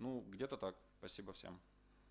Ну, где-то так. Спасибо всем.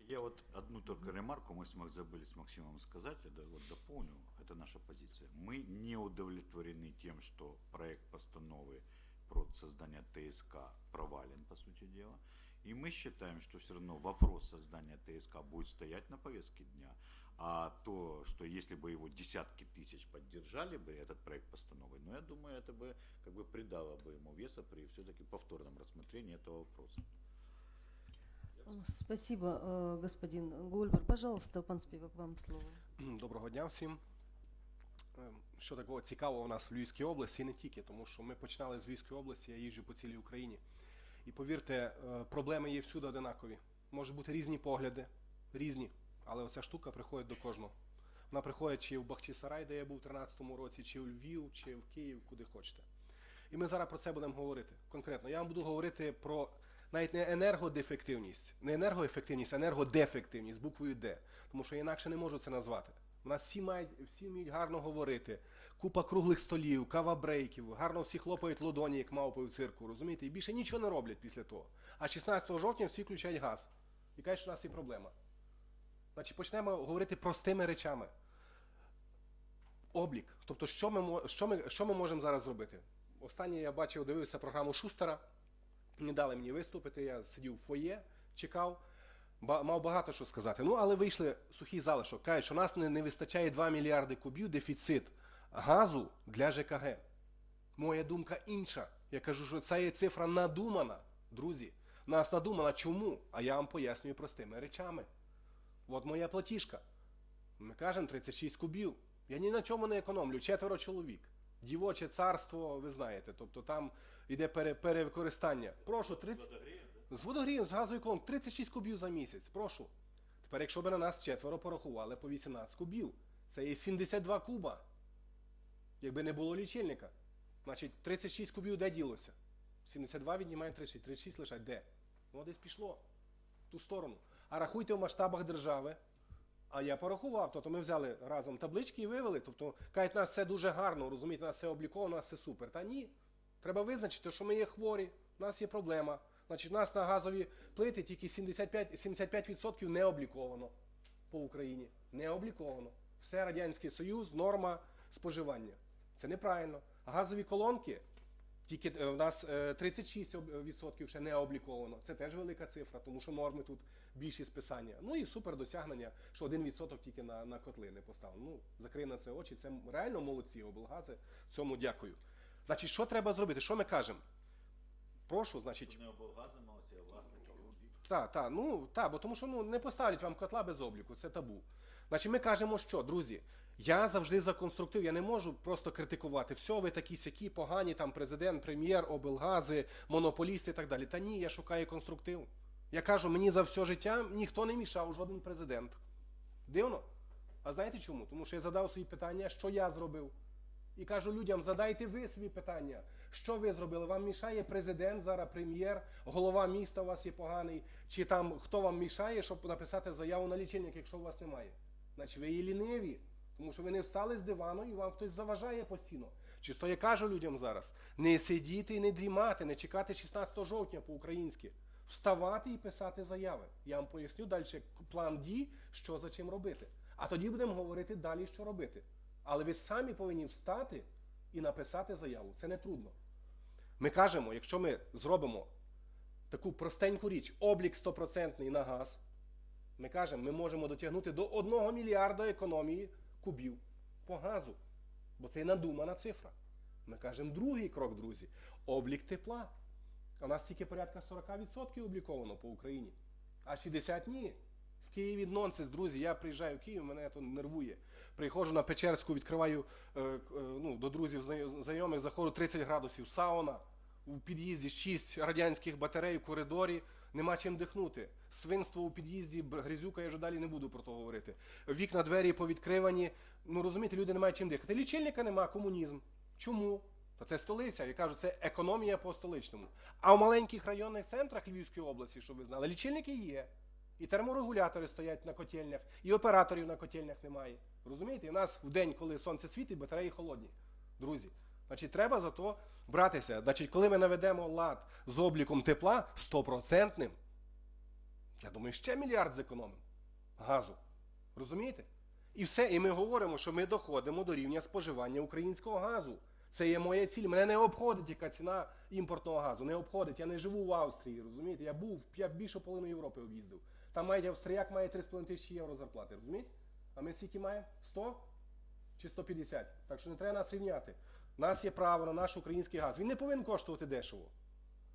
Я вот одну только ремарку мы с Мак- забыли с Максимом сказать, да- вот дополню, это наша позиция. Мы не удовлетворены тем, что проект постановы про создание ТСК провален, по сути дела. И мы считаем, что все равно вопрос создания ТСК будет стоять на повестке дня. А то, что если бы его десятки тысяч поддержали бы этот проект постановы, ну я думаю, это бы как бы придало бы ему веса при все-таки повторном рассмотрении этого вопроса. Спасибо, э, господин Гольбер. Пожалуйста, пан Співак, вам слово. Доброго дня всім. Ем, Що такого цікавого у нас в Львівській області, і не тільки, тому що ми починали з Львівської області, я їжджу по цілій Україні. І повірте, е, проблеми є всюди одинакові. Можуть бути різні погляди, різні, але оця штука приходить до кожного. Вона приходить чи в Бахчисарай, де я був у 13-му році, чи у Львів, чи в Київ, куди хочете. І ми зараз про це будемо говорити. Конкретно, я вам буду говорити про навіть не енергодефективність, не енергоефективність, а енергодефективність буквою Д. Тому що я інакше не можу це назвати. У нас всі мають всі вміють гарно говорити, купа круглих столів, кава брейків, гарно всі хлопають ладоні, як мавпи в цирку, розумієте? І більше нічого не роблять після того. А 16 жовтня всі включають газ. І кажуть, що у нас є проблема. Значить, почнемо говорити простими речами. Облік. Тобто, що ми, що ми, що ми можемо зараз зробити? Останнє я бачив, дивився програму Шустера. Не дали мені виступити, я сидів в фоє, чекав, мав багато що сказати. Ну, але вийшли сухий залишок. Кажуть, що нас не, не вистачає 2 мільярди кубів дефіцит газу для ЖКГ. Моя думка інша. Я кажу, що це є цифра надумана, друзі. Нас надумана чому? А я вам пояснюю простими речами. От моя платіжка. Ми кажемо 36 кубів. Я ні на чому не економлю. Четверо чоловік. Дівоче царство, ви знаєте. Тобто там йде пере, перевикористання. Прошу, 30... з водогрієм, з газової колонки 36 кубів за місяць. Прошу. Тепер, якщо б на нас четверо порахували по 18 кубів, це є 72 куба. Якби не було лічильника. Значить, 36 кубів де ділося? 72 віднімаємо 36, 36 лишать де? Воно десь пішло. В ту сторону. А рахуйте в масштабах держави. А я порахував, тобто ми взяли разом таблички і вивели. Тобто, кажуть, нас все дуже гарно, розумієте, нас все обліковано, нас все супер. Та ні. Треба визначити, що ми є хворі, у нас є проблема. Значить, у нас на газові плити тільки 75%, 75% не обліковано по Україні. Не обліковано. Все Радянський Союз, норма споживання. Це неправильно. Газові колонки тільки е, в нас е, 36% ще не обліковано. Це теж велика цифра, тому що норми тут більші списання. Ну і супер досягнення, що 1% тільки на, на котли не поставлено. Ну, закрий на це очі. Це реально молодці облгази. Цьому дякую. Значить, що треба зробити? Що ми кажемо? Прошу, значить. Не облгази малося, а власники. Так, так, ну так, бо тому що ну не поставлять вам котла без обліку, це табу. Значить, ми кажемо, що, друзі, я завжди за конструктив, я не можу просто критикувати. Все, ви такі сякі, погані, там президент, прем'єр, облгази, монополісти і так далі. Та ні, я шукаю конструктив. Я кажу, мені за все життя ніхто не мішав, жоден президент. Дивно? А знаєте чому? Тому що я задав свої питання, що я зробив. І кажу людям, задайте ви свої питання. Що ви зробили? Вам мішає президент, зараз прем'єр, голова міста у вас є поганий, чи там хто вам мішає, щоб написати заяву на лічильник, якщо у вас немає? Значить, ви є ліниві, тому що ви не встали з дивану і вам хтось заважає постійно. Чисто я кажу людям зараз: не сидіти і не дрімати, не чекати 16 жовтня по-українськи. Вставати і писати заяви. Я вам поясню далі план дій, що за чим робити. А тоді будемо говорити далі, що робити. Але ви самі повинні встати і написати заяву. Це не трудно. Ми кажемо, якщо ми зробимо таку простеньку річ, облік 100% на газ, ми кажемо, ми можемо дотягнути до 1 мільярда економії кубів по газу. Бо це і надумана цифра. Ми кажемо, другий крок, друзі, облік тепла. У нас тільки порядка 40% обліковано по Україні. А 60 ні. В Києві нонсенс, друзі. Я приїжджаю в Київ, мене то нервує. Приходжу на Печерську, відкриваю е, е, ну, до друзів знайомих, заходжу 30 градусів, сауна, у під'їзді 6 радянських батарей в коридорі, нема чим дихнути. Свинство у під'їзді, грязюка, я вже далі не буду про то говорити. Вікна, двері повідкривані. Ну розумієте, люди не мають чим дихати. Лічильника нема, комунізм. Чому? Та це столиця, я кажу, це економія по столичному. А в маленьких районних центрах Львівської області, щоб ви знали, лічильники є. І терморегулятори стоять на котельнях, і операторів на котельнях немає. Розумієте? І в нас в день, коли сонце світить, батареї холодні. Друзі. Значить, треба за то братися. Значить, коли ми наведемо лад з обліком тепла стопроцентним, Я думаю, ще мільярд зекономимо газу. Розумієте? І все, і ми говоримо, що ми доходимо до рівня споживання українського газу. Це є моя ціль. Мене не обходить, яка ціна імпортного газу. Не обходить. Я не живу в Австрії, розумієте? Я був, я більше половину Європи об'їздив. Там має австріяк має 3,5 тисячі євро зарплати, розумієте? А ми скільки маємо? 100 чи 150? Так що не треба нас рівняти. У нас є право на наш український газ. Він не повинен коштувати дешево.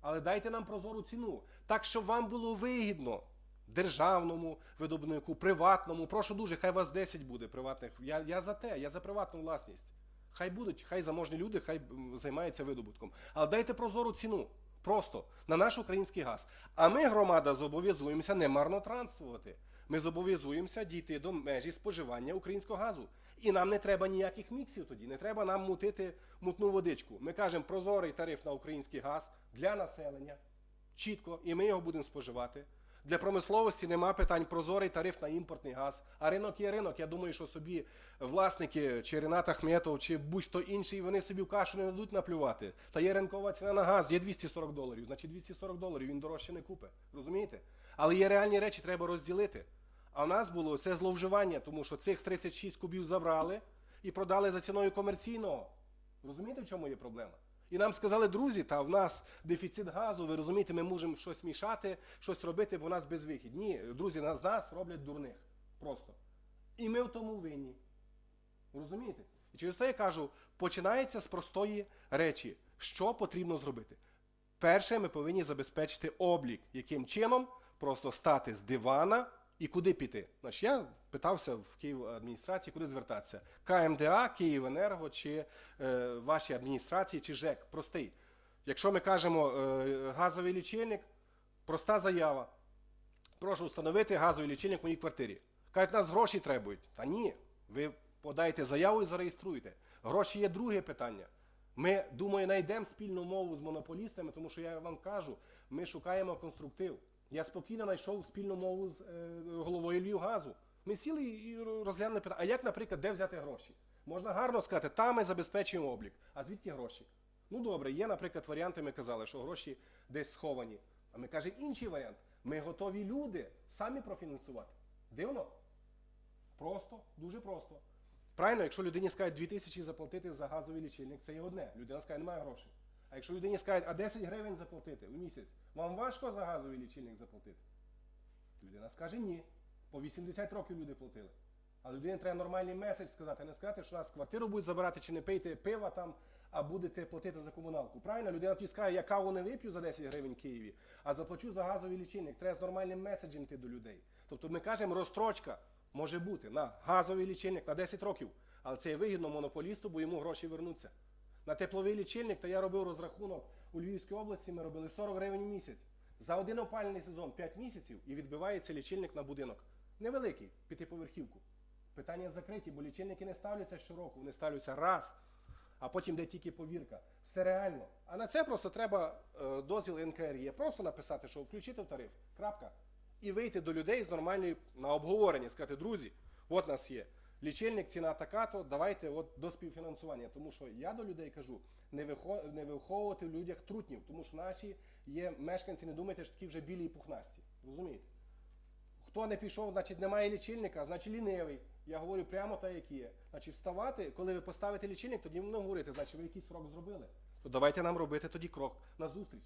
Але дайте нам прозору ціну, так щоб вам було вигідно. Державному видобувнику, приватному. Прошу дуже, хай вас 10 буде приватних. Я, я за те, я за приватну власність. Хай будуть, хай заможні люди, хай займаються видобутком. Але дайте прозору ціну. Просто на наш український газ. А ми, громада, зобов'язуємося не марнотранствувати. Ми зобов'язуємося дійти до межі споживання українського газу. І нам не треба ніяких міксів тоді, не треба нам мутити мутну водичку. Ми кажемо прозорий тариф на український газ для населення. Чітко, і ми його будемо споживати. Для промисловості нема питань прозорий тариф на імпортний газ. А ринок є ринок. Я думаю, що собі власники, чи Ренат Ахметов, чи будь-хто інший, вони собі в кашу не дадуть наплювати. Та є ринкова ціна на газ, є 240 доларів. Значить 240 доларів він дорожче не купить. Розумієте? Але є реальні речі, треба розділити. А в нас було це зловживання, тому що цих 36 кубів забрали і продали за ціною комерційного. Розумієте, в чому є проблема? І нам сказали, друзі, та в нас дефіцит газу, ви розумієте, ми можемо щось мішати, щось робити, бо в нас безвихідь. Ні, друзі, з нас роблять дурних. Просто. І ми в тому винні. Розумієте? І через те я кажу, починається з простої речі, що потрібно зробити. Перше, ми повинні забезпечити облік, яким чином просто стати з дивана і куди піти. Значить, я питався в Київ адміністрації, куди звертатися. КМДА, Київенерго, чи е, ваші адміністрації, чи ЖЕК. Простий. Якщо ми кажемо е, газовий лічильник, проста заява. Прошу встановити газовий лічильник в моїй квартирі. Кажуть, нас гроші требують. Та ні, ви подаєте заяву і зареєструєте. Гроші є друге питання. Ми, думаю, знайдемо спільну мову з монополістами, тому що я вам кажу, ми шукаємо конструктив. Я спокійно знайшов спільну мову з е, головою Львівгазу. Ми сіли і розглянули питання. А як, наприклад, де взяти гроші? Можна гарно сказати, там ми забезпечуємо облік. А звідки гроші? Ну добре, є, наприклад, варіанти, ми казали, що гроші десь сховані. А ми кажемо інший варіант. Ми готові люди самі профінансувати. Дивно? Просто, дуже просто. Правильно, якщо людині скажуть 2 тисячі заплатити за газовий лічильник, це є одне. Людина скаже, немає грошей. А якщо людині скажуть, а 10 гривень заплатити в місяць, вам важко за газовий лічильник заплатити? Людина скаже ні. По 80 років люди платили. А людині треба нормальний меседж сказати, не сказати, що нас квартиру будуть забирати чи не пийте пива там, а будете платити за комуналку. Правильно, людина тоді скаже, я каву не вип'ю за 10 гривень в Києві, а заплачу за газовий лічильник. Треба з нормальним меседжем йти до людей. Тобто ми кажемо, розстрочка може бути на газовий лічильник на 10 років, але це є вигідно монополісту, бо йому гроші вернуться. На тепловий лічильник, то я робив розрахунок у Львівській області, ми робили 40 гривень в місяць. За один опалювальний сезон 5 місяців і відбивається лічильник на будинок. Невеликий, п'ятиповерхівку. Питання закриті, бо лічильники не ставляться щороку, вони ставляться раз, а потім де тільки повірка. Все реально. А на це просто треба е, дозвіл НКРЄ. Просто написати, що включити в тариф. Крапка. І вийти до людей з нормальною на обговорення, сказати, друзі, от нас є. Лічильник, ціна така, то давайте от до співфінансування. Тому що я до людей кажу, не, вихо... не виховувати в людях трутнів, тому що наші є мешканці, не думайте, що такі вже білі і пухнасті. Розумієте? Хто не пішов, значить немає лічильника, значить лінивий. Я говорю прямо так, як є. Значить, вставати, коли ви поставите лічильник, тоді не говорите, значить ви якийсь крок зробили. То давайте нам робити тоді крок на зустріч.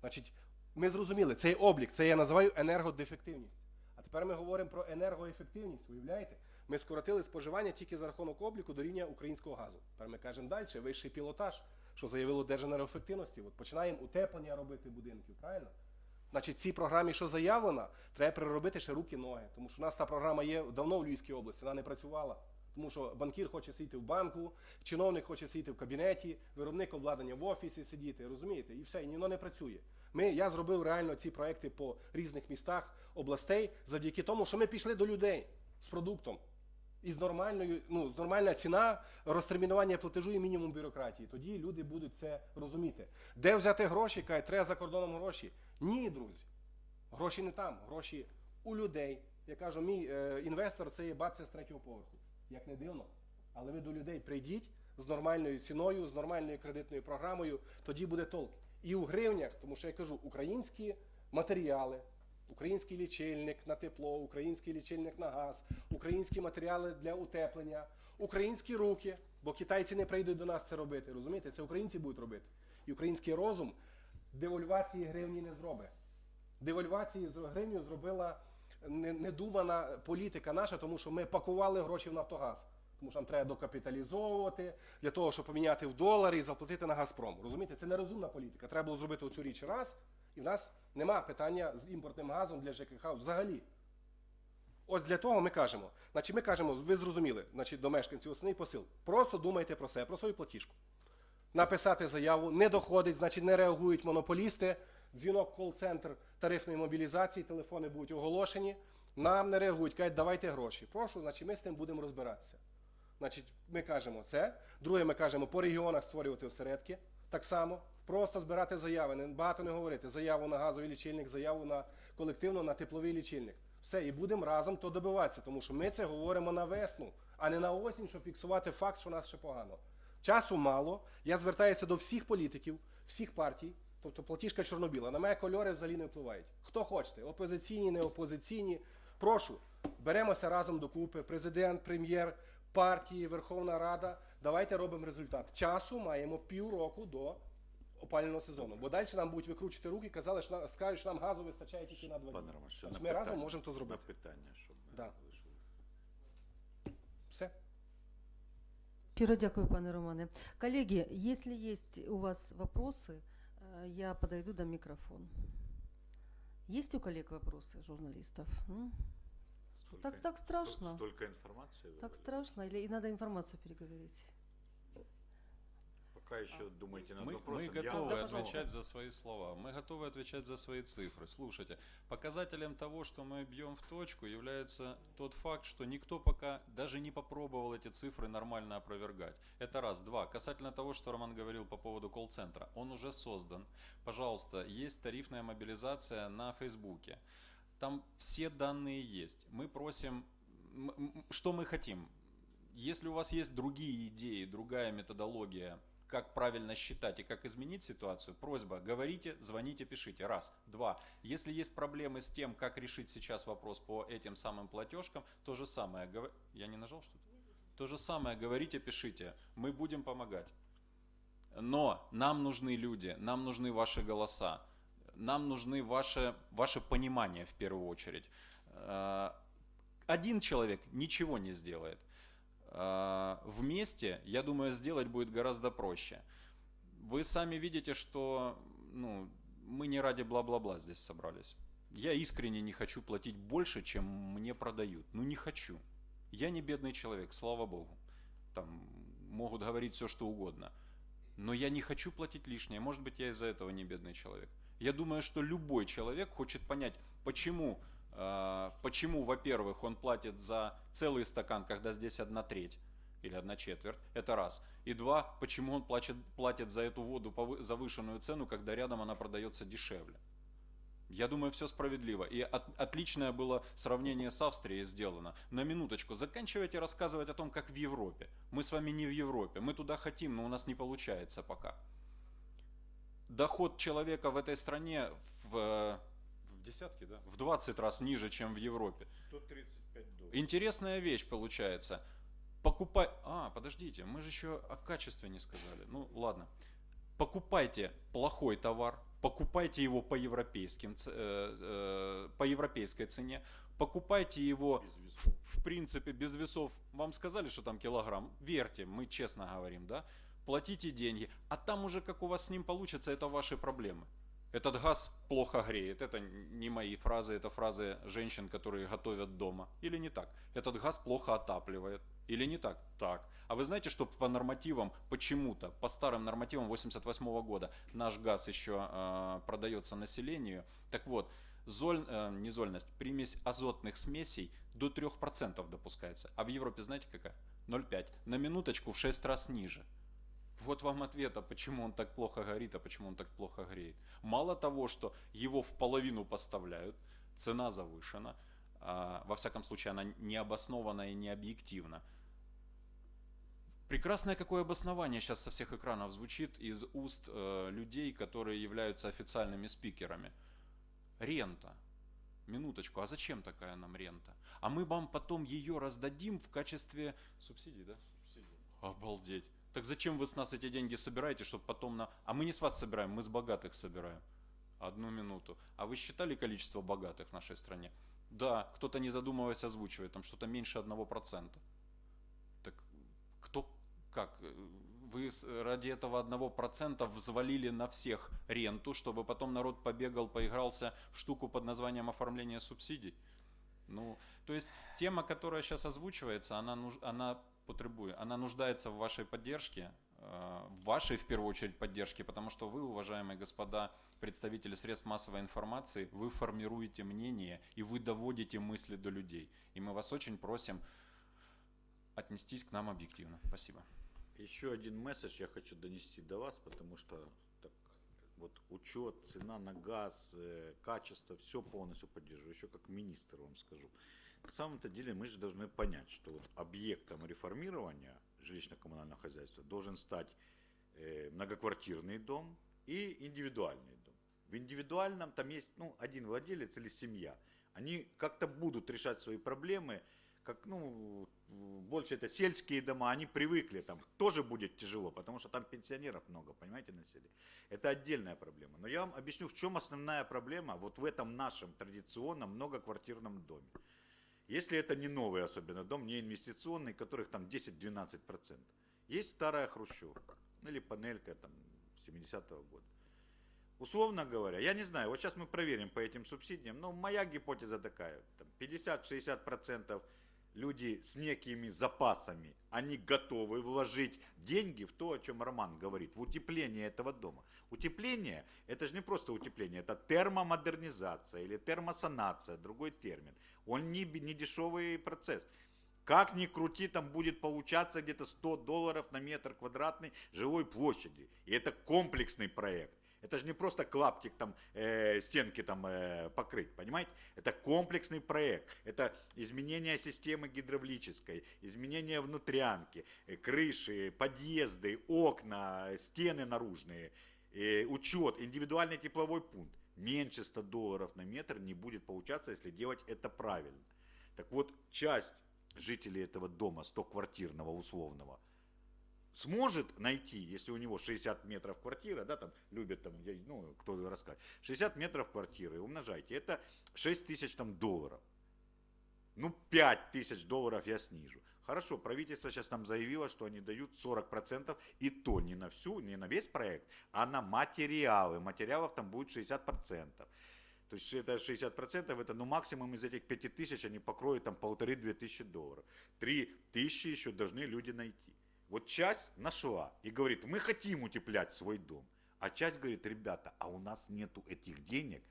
Значить, ми зрозуміли, цей облік, це я називаю енергодефективність. А тепер ми говоримо про енергоефективність. Уявляєте? Ми скоротили споживання тільки за рахунок обліку до рівня українського газу. Тепер ми кажемо далі, вищий пілотаж, що заявило Держенергоефективності. От починаємо утеплення робити будинків, правильно? Значить, цій програмі, що заявлено, треба переробити ще руки-ноги. Тому що у нас та програма є давно в Львівській області, вона не працювала. Тому що банкір хоче сидіти в банку, чиновник хоче сидіти в кабінеті, виробник обладнання в офісі сидіти, розумієте? І все, і воно не працює. Ми, я зробив реально ці проекти по різних містах областей завдяки тому, що ми пішли до людей з продуктом. І з нормальною, ну, з нормальна ціна розтермінування платежу і мінімум бюрократії. Тоді люди будуть це розуміти. Де взяти гроші? Кажуть, треба за кордоном гроші. Ні, друзі. Гроші не там, гроші у людей. Я кажу, мій е, інвестор це є бабця з третього поверху. Як не дивно. Але ви до людей прийдіть з нормальною ціною, з нормальною кредитною програмою, тоді буде толк. І у гривнях, тому що я кажу, українські матеріали, Український лічильник на тепло, український лічильник на газ, українські матеріали для утеплення, українські руки, бо китайці не прийдуть до нас це робити. Розумієте? Це українці будуть робити. І український розум девальвації гривні не зробить. Девальвації з гривню зробила недумана політика наша, тому що ми пакували гроші в Нафтогаз. Тому що нам треба докапіталізовувати для того, щоб поміняти в долари і заплатити на Газпром. Розумієте, це нерозумна політика. Треба було зробити оцю річ раз, і в нас нема питання з імпортним газом для ЖКХ взагалі. Ось для того ми кажемо. Значить, ми кажемо, ви зрозуміли, значить, до мешканців основний посил. Просто думайте про себе, про свою платіжку. Написати заяву, не доходить, значить не реагують монополісти. Дзвінок кол-центр тарифної мобілізації, телефони будуть оголошені. Нам не реагують, кажуть, давайте гроші. Прошу, значить, ми з тим будемо розбиратися. Значить, ми кажемо це. Друге, ми кажемо по регіонах створювати осередки. Так само. Просто збирати заяви, не, багато не говорити. Заяву на газовий лічильник, заяву на колективно на тепловий лічильник. Все, і будемо разом то добиватися, тому що ми це говоримо на весну, а не на осінь, щоб фіксувати факт, що у нас ще погано. Часу мало. Я звертаюся до всіх політиків, всіх партій. Тобто платіжка чорнобіла. На мене кольори взагалі не впливають. Хто хочете, опозиційні, не опозиційні. Прошу, беремося разом докупи. Президент, прем'єр, партії, Верховна Рада. Давайте робимо результат. Часу маємо півроку до опалювального сезону. Бо далі нам будуть викручувати руки, казали, що нам, скажуть, що нам газу вистачає тільки на два Пане дні. Роман, ще Значить, на Ми разом питання- можемо то На зробити. питання, щоб ми Да. лишили. Все. Щиро дякую, пане Романе. Коллеги, если есть у вас вопросы, э, я подойду до микрофона. Есть у коллег вопросы, журналистов? М? Столько- Так, так страшно. столь- Столько информации. вы Так говорите. страшно? Или и надо информацию переговорить? Пока еще думаете над Мы, вопросом. мы я- готовы пожалуйста. отвечать за свои слова. Мы готовы отвечать за свои цифры. Слушайте, показателем того, что мы бьем в точку, является тот факт, что никто пока даже не попробовал эти цифры нормально опровергать. Это раз. Два. Касательно того, что Роман говорил по поводу колл-центра. Он уже создан. Пожалуйста, есть тарифная мобилизация на Фейсбуке. Там все данные есть. Мы просим... Что мы хотим? Если у вас есть другие идеи, другая методология, как правильно считать и как изменить ситуацию, просьба, говорите, звоните, пишите. Раз. Два. Если есть проблемы с тем, как решить сейчас вопрос по этим самым платежкам, то же самое. Я не нажал что-то? То же самое, говорите, пишите. Мы будем помогать. Но нам нужны люди, нам нужны ваши голоса, нам нужны ваше, ваше понимание в первую очередь. Э, Один человек ничего не сделает. Э, Вместе, я думаю, сделать будет гораздо проще. Вы сами видите, что ну, мы не ради бла-бла-бла здесь собрались. Я искренне не хочу платить больше, чем мне продают. Ну не хочу. Я не бедный человек, слава богу. Там могут говорить все, что угодно. Но я не хочу платить лишнее. Может быть, я из-за этого не бедный человек. Я думаю, что любой человек хочет понять, почему, почему, во-первых, он платит за целый стакан, когда здесь одна треть или одна четверть. Это раз. И два, почему он платит, платит за эту воду завышенную цену, когда рядом она продается дешевле. Я думаю, все справедливо. И от- отличное было сравнение с Австрией сделано. На минуточку, заканчивайте рассказывать о том, как в Европе. Мы с вами не в Европе. Мы туда хотим, но у нас не получается пока. Доход человека в этой стране э, в десятки, да? В 20 раз ниже, чем в Европе. 135 долларов. Интересная вещь получается. Покупай... А, подождите, мы же еще о качестве не сказали. Ну, ладно. Покупайте плохой товар, покупайте его по, европейским, э, э, по европейской цене, покупайте его в, в принципе без весов. Вам сказали, что там килограмм? Верьте, мы честно говорим, да? Платите деньги, а там уже как у вас с ним получится, это ваши проблемы. Этот газ плохо греет. Это не мои фразы, это фразы женщин, которые готовят дома. Или не так? Этот газ плохо отапливает. Или не так? Так. А вы знаете, что по нормативам, почему-то, по старым нормативам 88 года наш газ еще э, продается населению. Так вот, золь, э, не зольность, примесь азотных смесей до 3% допускается. А в Европе знаете какая? 0,5. На минуточку в 6 раз ниже. Вот вам ответа, почему он так плохо горит, а почему он так плохо греет. Мало того, что его в половину поставляют, цена завышена, а, во всяком случае она не обоснована и не объективна. Прекрасное какое обоснование сейчас со всех экранов звучит из уст э, людей, которые являются официальными спикерами. Рента. Минуточку, а зачем такая нам рента? А мы вам потом ее раздадим в качестве субсидий, да? Обалдеть. Так зачем вы с нас эти деньги собираете, чтобы потом на... А мы не с вас собираем, мы с богатых собираем. Одну минуту. А вы считали количество богатых в нашей стране? Да, кто-то не задумываясь озвучивает, там что-то меньше одного процента. Так кто, как? Вы ради этого одного процента взвалили на всех ренту, чтобы потом народ побегал, поигрался в штуку под названием оформление субсидий? Ну, то есть тема, которая сейчас озвучивается, она, она потребует, она нуждается в вашей поддержке, э, в вашей, в первую очередь, поддержке, потому что вы, уважаемые господа представители средств массовой информации, вы формируете мнение и вы доводите мысли до людей. И мы вас очень просим отнестись к нам объективно. Спасибо. Еще один месседж я хочу донести до вас, потому что так, вот учет, цена на газ, э, качество, все полностью поддерживаю. Еще как министр вам скажу. На самом-то деле мы же должны понять, что вот объектом реформирования жилищно-коммунального хозяйства должен стать э, многоквартирный дом и индивидуальный дом. В индивидуальном там есть ну, один владелец или семья. Они как-то будут решать свои проблемы, как, ну, больше это сельские дома, они привыкли, там тоже будет тяжело, потому что там пенсионеров много, понимаете, на селе. Это отдельная проблема. Но я вам объясню, в чем основная проблема вот в этом нашем традиционном многоквартирном доме. Если это не новый особенно дом, не инвестиционный, которых там 10-12%. Есть старая хрущевка или панелька там 70-го года. Условно говоря, я не знаю, вот сейчас мы проверим по этим субсидиям, но моя гипотеза такая, там 50-60% люди с некими запасами, они готовы вложить деньги в то, о чем Роман говорит, в утепление этого дома. Утепление, это же не просто утепление, это термомодернизация или термосанация, другой термин. Он не, не дешевый процесс. Как ни крути, там будет получаться где-то 100 долларов на метр квадратный жилой площади. И это комплексный проект. Это же не просто клаптик там э, стенки там э, покрыть, понимаете? Это комплексный проект. Это изменение системы гидравлической, изменение внутрянки, э, крыши, подъезды, окна, стены наружные, э, учет, индивидуальный тепловой пункт. Меньше 100 долларов на метр не будет получаться, если делать это правильно. Так вот, часть жителей этого дома, 100-квартирного условного, сможет найти, если у него 60 метров квартира, да, там любят там, ну, кто рассказывает, 60 метров квартиры, умножайте, это 6 тысяч там долларов. Ну, 5 тысяч долларов я снижу. Хорошо, правительство сейчас нам заявило, что они дают 40%, и то не на всю, не на весь проект, а на материалы. Материалов там будет 60%. То есть это 60%, это ну максимум из этих 5 тысяч они покроют там полторы-две тысячи долларов. Три тысячи еще должны люди найти. Вот часть нашла и говорит, мы хотим утеплять свой дом. А часть говорит, ребята, а у нас нету этих денег,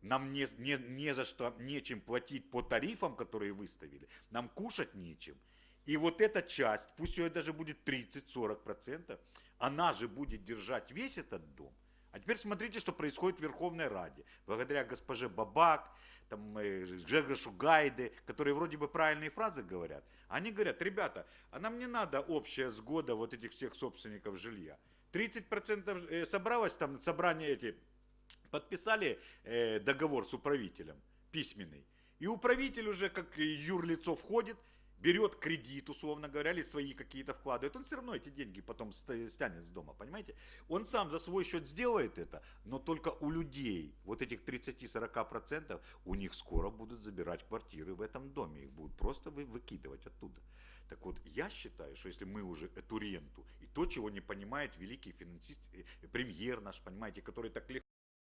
нам не, не, не за что, нечем платить по тарифам, которые выставили, нам кушать нечем. И вот эта часть, пусть ее даже будет 30-40%, она же будет держать весь этот дом. А теперь смотрите, что происходит в Верховной Раде. Благодаря госпоже Бабак, там, э, Жегашу Гайде, которые вроде бы правильные фразы говорят. Они говорят, ребята, а нам не надо общая сгода вот этих всех собственников жилья. 30% э, собралось там собрание эти, подписали э, договор с управителем письменный. И управитель уже как юрлицо входит, берет кредит, условно говоря, или свои какие-то вкладывает, он все равно эти деньги потом ст- стянет с дома, понимаете? Он сам за свой счет сделает это, но только у людей, вот этих 30-40%, у них скоро будут забирать квартиры в этом доме, их будут просто вы- выкидывать оттуда. Так вот, я считаю, что если мы уже эту ренту и то, чего не понимает великий финансист, э, премьер наш, понимаете, который так легко